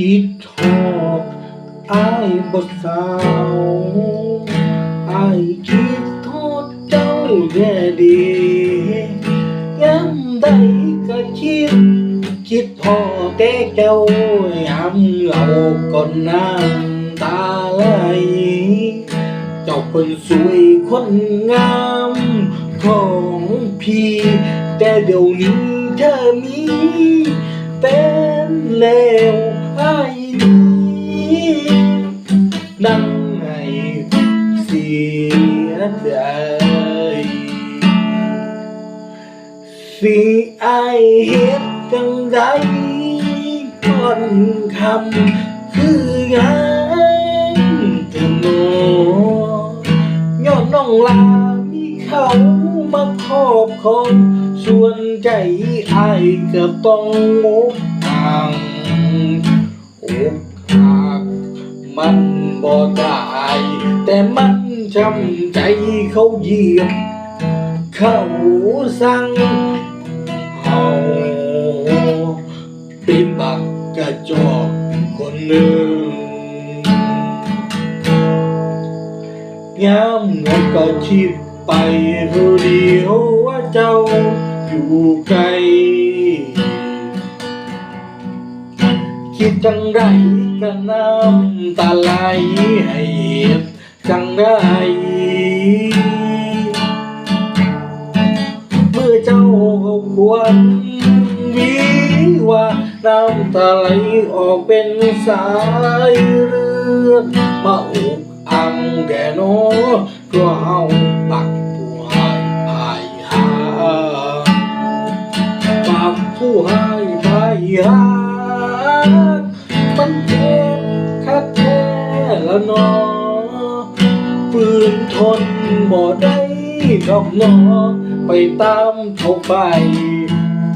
คิดทอดอายบทสาวอายคิดทอดเจ้าแน่ดีย้ำใดก็คิด คิดพอแต่เจ้ายำเอาก่อนน้ำตาไหลเจ้าคนสวยคนงามของพี่ แต่เดี๋ยวนี้เธอมี เป็นแล้วไอ้นี้นั่งให้เสียใจสิไอเฮ็ดจังใดก่อนคำคือหยังเธอโนย้อนน้องลามีเขา มาครอบครองส่วนใจไอายก็ต้องงกทางอกหักมันบ่ได้แต่มันช้ำใจเขาเยียบเขาสั่งเฮาเป็นบักกระจอกคนหนึ่งยามเงินก็คิด ไปผู้เดียวว่าเจ้าอยู่ไกล คิดจังไรก็น้ำตาไหลให้เหตุจังไรเมื่อเจ้าควรวิว่าน้ำตาไหลออกเป็นสายเลือมาอุกอังแก่นอก็เอาปัก ผู้ใหายพายหามันเจ็บคักแท้ละเนอปืนทนบ่ได้ดอกนอไปตามเขาไป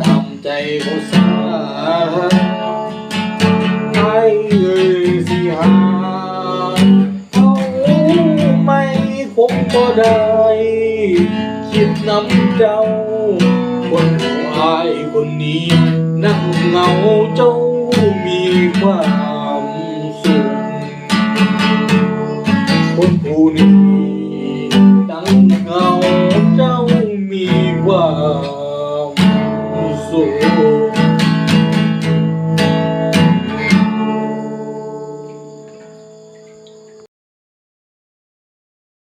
ตามใจเขาสาไอ้เอ้ยสิหาเอาไม่คงบ่ได้ คิดนำเจ้า เงาเจ้ามีความสุขคนผู้นี้